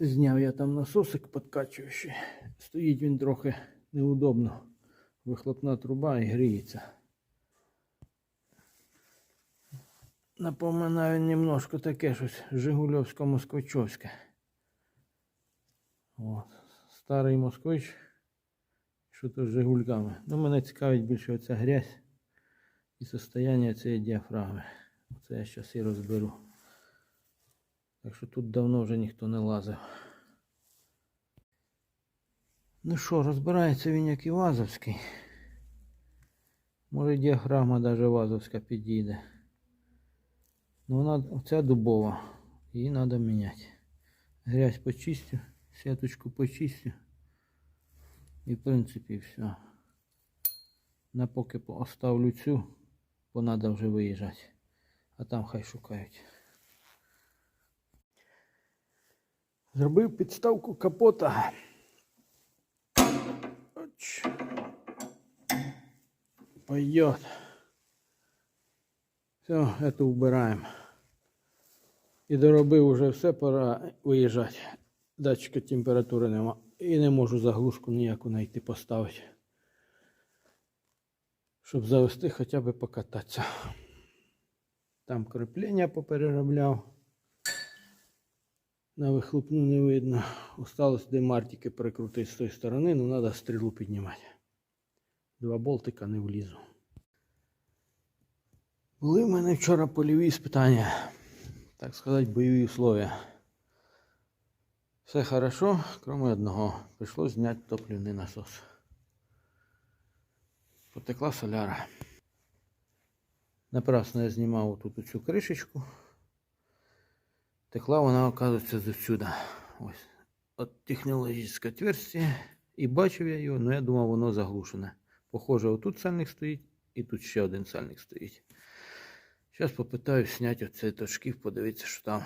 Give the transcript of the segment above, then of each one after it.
Зняв я там насосик подкачуючий. Стоїть він трохи неудобно. Вихлопна труба і гріється. Напоминаю немножко таке щось Жигульовсько-Москвичовське. Старий москвич. Що то з Жигульками. Ну, мене цікавить більше оця грязь і состояння цієї діафрагми. Це я зараз і розберу. Так що тут давно вже ніхто не лазив. Ну що, розбирається він як і Вазовський. Може діаграма навіть Вазовська підійде. Ну вона ця дубова. Її треба міняти. Грязь почистю, сіточку почистю. І в принципі все. На поки оставлю цю, бо треба вже виїжджати. А там хай шукають. Зробив підставку капота. Пойдет. Все, это убираем. І доробив уже все, пора виїжджати. Датчика температури нема. І не можу заглушку ніяку знайти поставити. Щоб завести хоча б покататися. Там креплення попереробляв. На вихлопну не видно. Осталось де мартики прикрутити з тої сторони, ну треба стрілу піднімати. Два болтика не влізу. Були в мене вчора польові спитання, так сказати, бойові условия. Все хорошо, крім одного. Прийшлось зняти топливний насос. Потекла соляра. Напрасно я знімав тут цю кришечку. Текла вона, оказується, зсюда. Ось. От технологічне отверстие. І бачив я його, але я думав, воно заглушене. Похоже, отут сальник стоїть і тут ще один сальник стоїть. Зараз попитаюсь зняти оцей точків, подивитися, що там.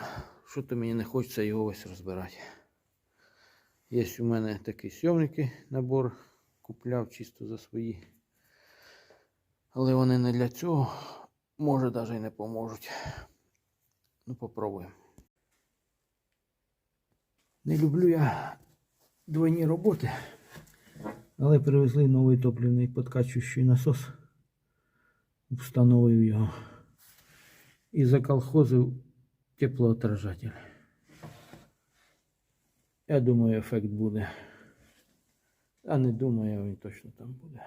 Що то мені не хочеться його ось розбирати. Є у мене такий сйомники набор. Купляв чисто за свої. Але вони не для цього. Може навіть і не поможуть. Ну, попробуємо. Не люблю я двойні роботи, але привезли новий топливний подкачуючий насос. Встановив його. І заколхозив теплоотражатель. Я думаю, ефект буде. А не думаю, він точно там буде.